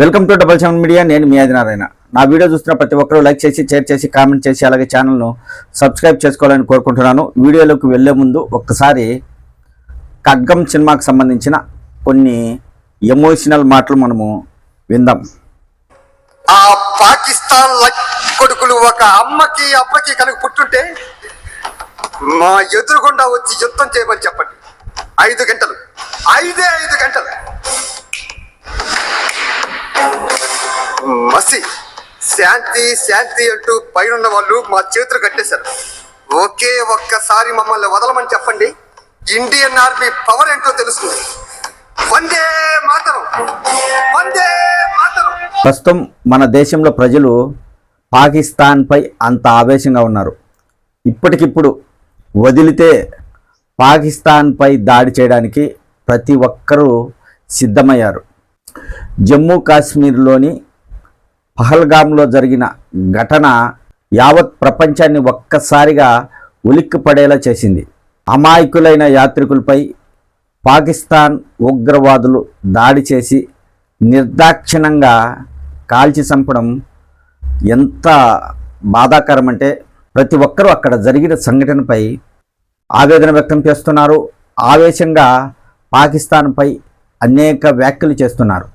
Welcome to double seven media నేను మీ ఆదినారాయణ. నా వీడియో చూస్తున్న ప్రతి ఒక్కరూ లైక్ చేసి షేర్ చేసి కామెంట్ చేసి అలాగే ఛానల్ను సబ్స్క్రైబ్ చేసుకోవాలని కోరుకుంటున్నాను. వీడియోలోకి వెళ్ళే ముందు ఒక్కసారి ఖడ్గం సినిమాకు సంబంధించిన కొన్ని ఎమోషనల్ మాటలు మనము విందాం. ఆ పాకిస్తాన్ కొడుకులు ఒక అమ్మకి అబ్బకి కనుక పుట్టుంటే మా ఎదురుగుండా వచ్చి యుద్ధం చేయమని చెప్పండి. ఐదు గంటలు. ఐదే ఐదు గంటలు. మసి శాంతి శాంతి అంటూ పైనున్న వాళ్ళు మా చేతులు కట్టేశారు. ఒకే ఒక్కసారి మమ్మల్ని వదలమని చెప్పండి. ఇండియన్ ఆర్మీ పవర్ ఏంటో తెలుస్తుంది. వందే మాతరం. వందే మాతరం. ప్రస్తుతం మన దేశంలో ప్రజలు పాకిస్తాన్పై అంత ఆవేశంగా ఉన్నారు. ఇప్పటికిప్పుడు వదిలితే పాకిస్తాన్పై దాడి చేయడానికి ప్రతి ఒక్కరూ సిద్ధమయ్యారు. జమ్మూ కాశ్మీర్లోని పహల్గామ్లో జరిగిన ఘటన యావత్ ప్రపంచాన్ని ఒక్కసారిగా ఉలిక్కి పడేలా చేసింది. అమాయకులైన యాత్రికులపై పాకిస్తాన్ ఉగ్రవాదులు దాడి చేసి నిర్దాక్షిణంగా కాల్చి చంపడం ఎంత బాధాకరం అంటే ప్రతి ఒక్కరూ అక్కడ జరిగిన సంఘటనపై ఆవేదన వ్యక్తం చేస్తున్నారు. ఆవేశంగా పాకిస్తాన్పై అనేక వ్యాఖ్యలు చేస్తున్నారు.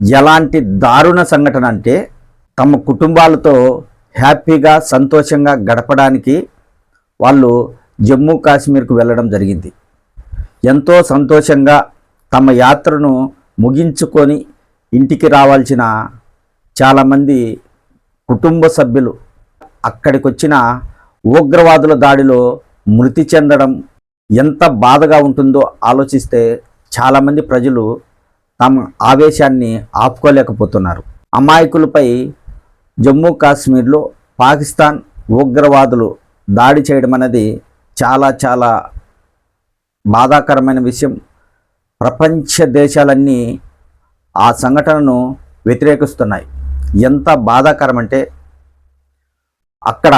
ఎలాంటి దారుణ సంఘటన అంటే తమ కుటుంబాలతో హ్యాపీగా సంతోషంగా గడపడానికి వాళ్ళు జమ్మూ కాశ్మీర్కు వెళ్ళడం జరిగింది. ఎంతో సంతోషంగా తమ యాత్రను ముగించుకొని ఇంటికి రావాల్సిన చాలామంది కుటుంబ సభ్యులు అక్కడికి వచ్చిన ఉగ్రవాదుల దాడిలో మృతి చెందడం ఎంత బాధగా ఉంటుందో ఆలోచిస్తే చాలామంది ప్రజలు తమ ఆవేశాన్ని ఆపుకోలేకపోతున్నారు. అమాయకులపై జమ్మూ కాశ్మీర్లో పాకిస్తాన్ ఉగ్రవాదులు దాడి చేయడం అనేది చాలా చాలా బాధాకరమైన విషయం. ప్రపంచ దేశాలన్నీ ఆ సంఘటనను వ్యతిరేకిస్తున్నాయి. ఎంత బాధాకరం అంటే అక్కడ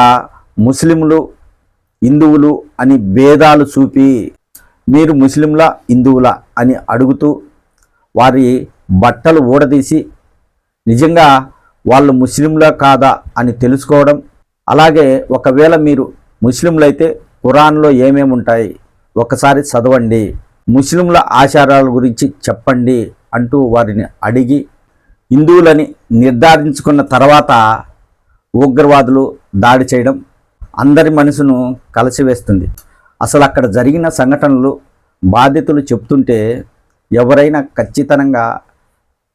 ముస్లింలు హిందువులు అని భేదాలు చూపి మీరు ముస్లింలా హిందువులా అని అడుగుతూ వారి బట్టలు ఊడదీసి నిజంగా వాళ్ళు ముస్లింలా కాదా అని తెలుసుకోవడం. అలాగే ఒకవేళ మీరు ముస్లింలైతే ఖురాన్లో ఏమేమి ఉంటాయి ఒకసారి చదవండి. ముస్లింల ఆచారాల గురించి చెప్పండి అంటూ వారిని అడిగి హిందువులని నిర్ధారించుకున్న తర్వాత ఉగ్రవాదులు దాడి చేయడం అందరి మనసును కలిసివేస్తుంది. అసలు అక్కడ జరిగిన సంఘటనలు బాధితులు చెప్తుంటే ఎవరైనా ఖచ్చితంగా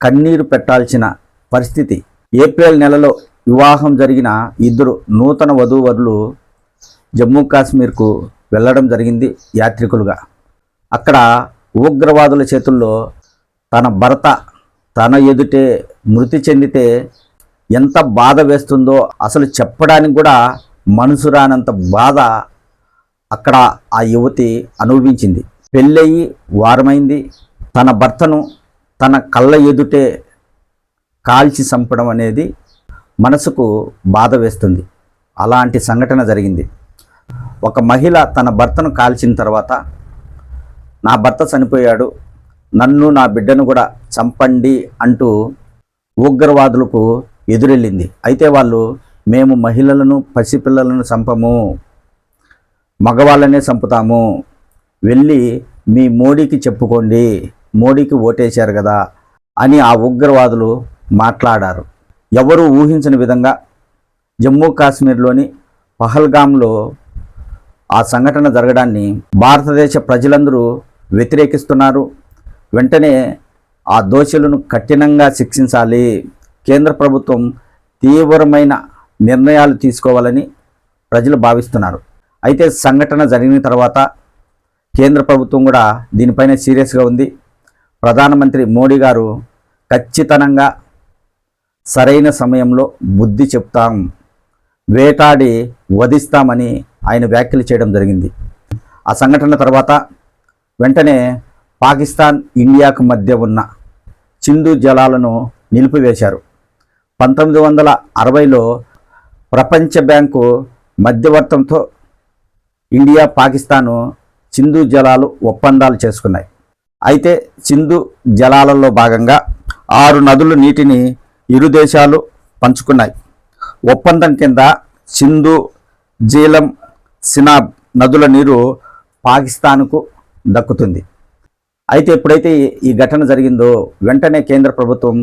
కన్నీరు పెట్టాల్సిన పరిస్థితి. ఏప్రిల్ నెలలో వివాహం జరిగిన ఇద్దరు నూతన వధూవరులు జమ్మూ కాశ్మీర్కు వెళ్ళడం జరిగింది యాత్రికులుగా. అక్కడ ఉగ్రవాదుల చేతుల్లో తన భర్త తన ఎదుటే మృతి చెందితే ఎంత బాధ వేస్తుందో అసలు చెప్పడానికి కూడా మనసు రానంత బాధ అక్కడ ఆ యువతి అనుభవించింది. పెళ్ళయి వారమైంది. తన భర్తను తన కళ్ళ ఎదుటే కాల్చి చంపడం అనేది మనసుకు బాధ వేస్తుంది. అలాంటి సంఘటన జరిగింది. ఒక మహిళ తన భర్తను కాల్చిన తర్వాత నా భర్త చనిపోయాడు నన్ను నా బిడ్డను కూడా చంపండి అంటూ ఉగ్రవాదులకు ఎదురెళ్ళింది. అయితే వాళ్ళు మేము మహిళలను పసిపిల్లలను చంపము. మగవాళ్ళనే చంపుతాము. వెళ్ళి మీ మోడీకి చెప్పుకోండి. మోడీకి ఓటేశారు కదా అని ఆ ఉగ్రవాదులు మాట్లాడారు. ఎవరు ఊహించని విధంగా జమ్మూ కాశ్మీర్లోని పహల్గామ్లో ఆ సంఘటన జరగడాన్ని భారతదేశ ప్రజలందరూ వ్యతిరేకిస్తున్నారు. వెంటనే ఆ దోషులను కఠినంగా శిక్షించాలి. కేంద్ర ప్రభుత్వం తీవ్రమైన నిర్ణయాలు తీసుకోవాలని ప్రజలు భావిస్తున్నారు. అయితే సంఘటన జరిగిన తర్వాత కేంద్ర ప్రభుత్వం కూడా దీనిపైన సీరియస్గా ఉంది. ప్రధానమంత్రి మోడీ గారు ఖచ్చితంగా సరైన సమయంలో బుద్ధి చెప్తాం వేటాడి వధిస్తామని ఆయన వ్యాఖ్యలు చేయడం జరిగింది. ఆ సంఘటన తర్వాత వెంటనే పాకిస్తాన్ ఇండియాకు మధ్య ఉన్న చిందు జలాలను నిలిపివేశారు. పంతొమ్మిది వందల అరవైలో ప్రపంచ బ్యాంకు మధ్యవర్తంతో ఇండియా పాకిస్తాను చిందు జలాలు ఒప్పందాలు చేసుకున్నాయి. అయితే సింధు జలాలలో భాగంగా ఆరు నదుల నీటిని ఇరు దేశాలు పంచుకున్నాయి. ఒప్పందం కింద సింధు జీలం సినాబ్ నదుల నీరు పాకిస్తాన్కు దక్కుతుంది. అయితే ఎప్పుడైతే ఈ ఘటన జరిగిందో వెంటనే కేంద్ర ప్రభుత్వం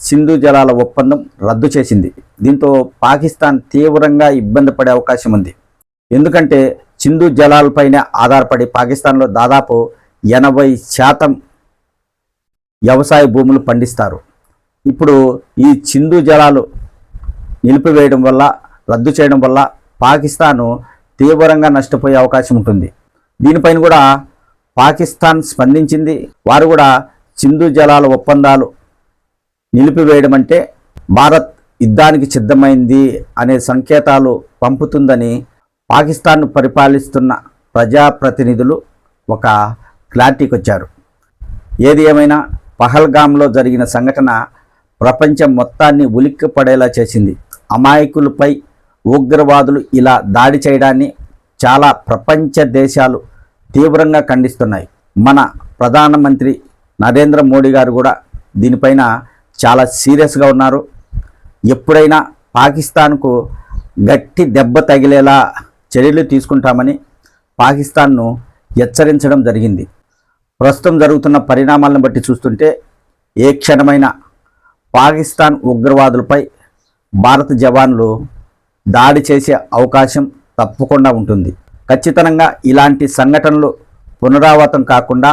సింధు జలాల ఒప్పందం రద్దు చేసింది. దీంతో పాకిస్తాన్ తీవ్రంగా ఇబ్బంది పడే అవకాశం ఉంది. ఎందుకంటే సింధు జలాలపైనే ఆధారపడి పాకిస్తాన్లో దాదాపు ఎనభై శాతం వ్యవసాయ భూములు పండిస్తారు. ఇప్పుడు ఈ చిందు జలాలు నిలిపివేయడం వల్ల రద్దు చేయడం వల్ల పాకిస్తాను తీవ్రంగా నష్టపోయే అవకాశం ఉంటుంది. దీనిపైన కూడా పాకిస్తాన్ స్పందించింది. వారు కూడా సింధు జలాల ఒప్పందాలు నిలిపివేయడం అంటే భారత్ యుద్ధానికి సిద్ధమైంది అనే సంకేతాలు పంపుతుందని పాకిస్తాన్ను పరిపాలిస్తున్న ప్రజాప్రతినిధులు ఒక క్లారిటీకి వచ్చారు ఏది ఏమైనా పహల్గామ్లో జరిగిన సంఘటన ప్రపంచం మొత్తాన్ని ఉలిక్కి పడేలా చేసింది. అమాయకులపై ఉగ్రవాదులు ఇలా దాడి చేయడాన్ని చాలా ప్రపంచ దేశాలు తీవ్రంగా ఖండిస్తున్నాయి. మన ప్రధానమంత్రి నరేంద్ర మోడీ గారు కూడా దీనిపైన చాలా సీరియస్గా ఉన్నారు. ఎప్పుడైనా పాకిస్తాన్కు గట్టి దెబ్బ తగిలేలా చర్యలు తీసుకుంటామని పాకిస్తాన్ను హెచ్చరించడం జరిగింది. ప్రస్తుతం జరుగుతున్న పరిణామాలను బట్టి చూస్తుంటే ఏ క్షణమైన పాకిస్తాన్ ఉగ్రవాదులపై భారత జవాన్లు దాడి చేసే అవకాశం తప్పకుండా ఉంటుంది. ఖచ్చితంగా ఇలాంటి సంఘటనలు పునరావృతం కాకుండా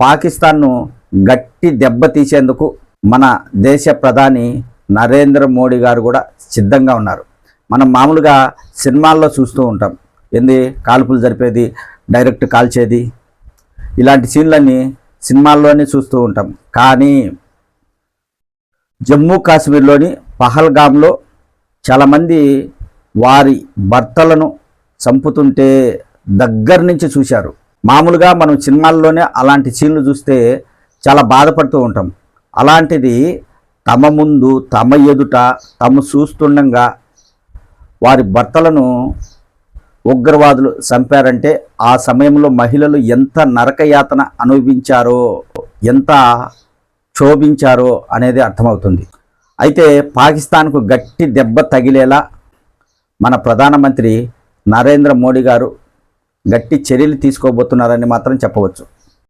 పాకిస్తాన్ను గట్టి దెబ్బతీసేందుకు మన దేశ ప్రధాని నరేంద్ర మోడీ గారు కూడా సిద్ధంగా ఉన్నారు. మనం మామూలుగా సినిమాల్లో చూస్తూ ఉంటాం. ఏంది? కాల్పులు జరిపేది డైరెక్ట్ కాల్చేది ఇలాంటి సీన్లన్నీ సినిమాల్లోనే చూస్తూ ఉంటాం. కానీ జమ్మూ కాశ్మీర్లోని పహల్గామ్లో చాలామంది వారి భర్తలను చంపుతుంటే దగ్గర నుంచి చూశారు. మామూలుగా మనం సినిమాల్లోనే అలాంటి సీన్లు చూస్తే చాలా బాధపడుతూ ఉంటాం. అలాంటిది తమ ముందు తమ ఎదుట తమ చూస్తుండగా వారి భర్తలను ఉగ్రవాదులు చంపారంటే ఆ సమయంలో మహిళలు ఎంత నరకయాతన అనుభవించారో ఎంత క్షోభించారో అనేది అర్థమవుతుంది. అయితే పాకిస్తాన్కు గట్టి దెబ్బ తగిలేలా మన ప్రధానమంత్రి నరేంద్ర మోడీ గారు గట్టి చర్యలు తీసుకోబోతున్నారని మాత్రం చెప్పవచ్చు.